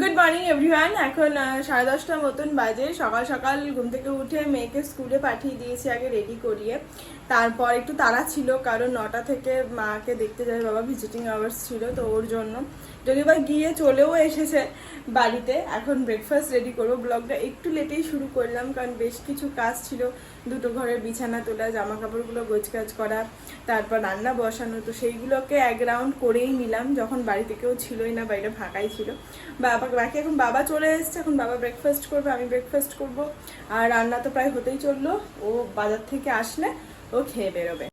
Good morning everyone এখন সাড়ে দশটার মতন বাজে। সকাল সকাল ঘুম থেকে উঠে মেয়েকে স্কুলে পাঠিয়ে দিয়েছি আগে রেডি করিয়ে। তারপর একটু তাড়া ছিল, কারণ নটা থেকে মাকে দেখতে যাবে। বাবা ভিজিটিং আওয়ার্স ছিল, তো ওর জন্য। যদি বা গিয়ে চলেও এসেছে বাড়িতে। এখন ব্রেকফাস্ট রেডি করব। ব্লগটা একটু লেটেই শুরু করলাম কারণ বেশ কিছু কাজ ছিল। দুটো ঘরের বিছানা তোলা জামা কাপড়গুলো গোছগাছ করা, তারপর রান্না বসানো। তো সেইগুলোকে এক রাউন্ড করেই নিলাম। যখন বাড়িতে কেউ ছিলই না, বাইরে ফাঁকাই ছিল। বাবা বাকি এখন বাবা চলে এসেছে। এখন বাবা ব্রেকফাস্ট করবে, আমি ব্রেকফাস্ট করব। আর রান্না তো প্রায় হতেই চলল। ও বাজার থেকে আসলে ও খেয়ে বেরোবে।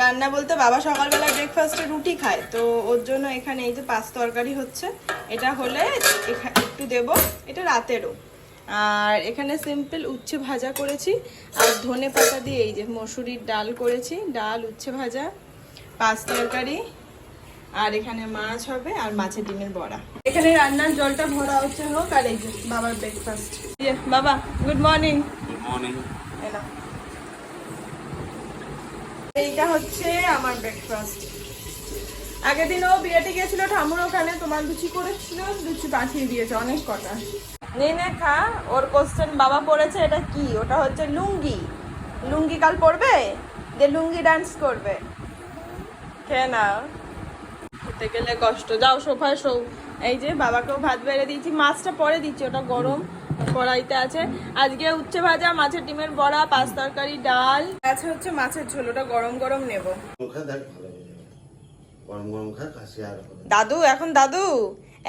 রান্না বলতে বাবা সকালবেলা ব্রেকফাস্টে রুটি খায়। তো ওর জন্য এখানে এই যে পাঁচ তরকারি হচ্ছে এটা হলে একটু দেব এটা রাতেরও। আর এখানে সিম্পল উচ্ছে ভাজা করেছি আর ধনে পাতা দিয়ে এই যে মসুরির ডাল করেছি ডাল উচ্ছে ভাজা পাঁচ তরকারি আর এখানে মাছ হবে আর মাছের ডিমের বড়া। এখানে রান্নার জলটা ভরা হচ্ছে হোক আর এই যে বাবার ব্রেকফাস্ট বাবা গুড মর্নিং গুড মর্নিং এইটা হচ্ছে আমার ব্রেকফাস্ট আগের দিন ও বিয়েতে গিয়েছিল ঠামুর ওখানে, তোমার লুচি করেছিল, লুচি পাঠিয়ে দিয়েছে অনেক কটা। নে নে খা, ওর কোশ্চেন বাবা পড়েছে, এটা কি? ওটা হচ্ছে লুঙ্গি। লুঙ্গি কাল পড়বে যে লুঙ্গি ডান্স করবে। খেয়ে না খেতে গেলে কষ্ট। যাও সোফায় শো। এই যে বাবাকেও ভাত বেড়ে দিয়েছি, মাছটা পরে দিচ্ছি, ওটা গরম। কড়াইতে আছে। আজকে উচ্ছে ভাজা মাছের ডিমের বড়া পাঁচ তরকারি ডাল। আছে হচ্ছে মাছের ঝোল ওটা গরম গরম নেব। মুখে দেখ ভালো যাবে গরম গরম খা কাশি আর হবে না। দাদু এখন দাদু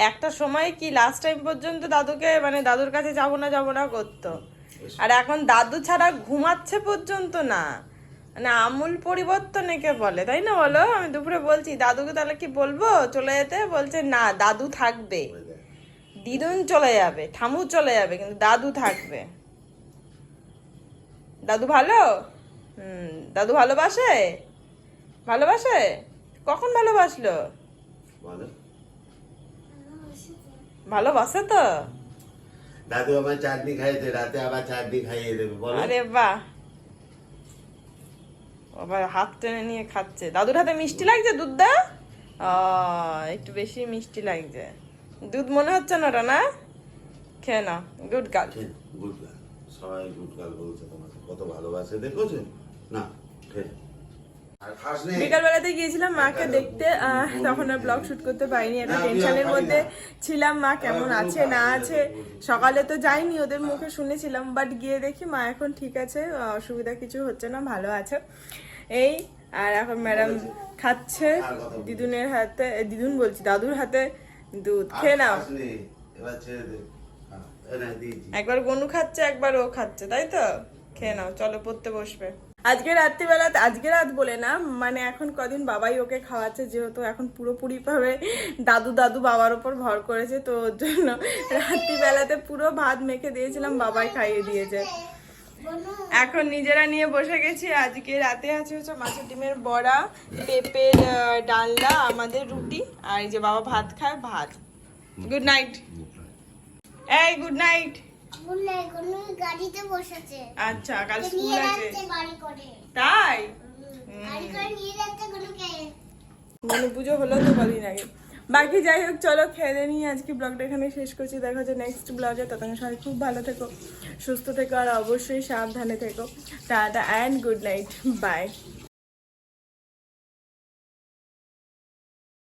একটা সময় কি লাস্ট টাইম পর্যন্ত দাদুকে মানে দাদুর কাছে যাব না যাব না করতো। আর এখন দাদু ছাড়া ঘুমাচ্ছে পর্যন্ত না। মানে আমূল পরিবর্তন একে বলে তাই না বলো? আমি দুপুরে বলছি দাদুকে তাহলে কি বলব? চলে যেতে বলছে না দাদু থাকবে। দিদুন চলে যাবে ঠামু চলে যাবে কিন্তু দাদু থাকবে। দাদু ভালো? হুম দাদু ভালোবাসে? ভালোবাসে? কখন ভালোবাসলো? ভালোবাসে তো। দাদু আমার চাটনি খাইয়েছে রাতে আবার চাটনি খাইয়ে দেবে বলো। আরে বাহ। আবার হাত টেনে নিয়ে খাচ্ছে। দাদুর হাতে মিষ্টি লাগছে দুধ দা একটু বেশি মিষ্টি লাগছে। দুধ মনে হচ্ছে না ওটা না খেয়ে না গুড গার্ল। গুড সবাই গুড গার্ল বলছে তোমাকে কত ভালোবাসে দেখোছো? না ঠিক আর খাস নে। বিকাল বেলাতে গিয়েছিলাম মাকে দেখতে তখন আর ব্লগ শুট করতে পারিনি একটা টেনশনের মধ্যে ছিলাম মা কেমন আছে না আছে সকালে তো যাইনি ওদের মুখে শুনেছিলাম বাট গিয়ে দেখি মা এখন ঠিক আছে অসুবিধা কিছু হচ্ছে না ভালো আছে। এই আর এখন ম্যাডাম খাচ্ছে দিদুনের হাতে দিদুন বলছি দাদুর হাতে দুধ খেয়ে নাও। এবার ছেড়ে দে। হ্যাঁ। একবার গনু খাচ্ছে একবার ও খাচ্ছে তাই তো? খেয়ে নাও চলো পড়তে বসবে। আজকে রাত্রিবেলা আজকে রাত বলে না মানে এখন কদিন বাবাই ওকে খাওয়াচ্ছে যেহেতু এখন পুরোপুরি ভাবে দাদু দাদু বাবার ওপর ভর করেছে তো ওর জন্য রাত্রিবেলাতে পুরো ভাত মেখে দিয়েছিলাম বাবাই খাইয়ে দিয়েছে। এখন নিজেরা নিয়ে বসে গেছি। আজকে রাতে আছে হচ্ছে মাছের ডিমের বড়া পেঁপের ডালনা আমাদের রুটি আর এই যে বাবা ভাত খায় ভাত। গুড নাইট এই গুড নাইট বললে গাড়িতে বসেছে। আচ্ছা কাল স্কুল আছে। তাই? মানে পুজো হলো তো কদিন আগে। বাকি যাই হোক, চলো খেয়ে নিয়ে আজকে ব্লগটা এখানে শেষ করছি। দেখা হচ্ছে নেক্সট ব্লগে। ততক্ষণ সবাই খুব ভালো থেকো, সুস্থ থেকো, আর অবশ্যই সাবধানে থেকো। Tata and good night by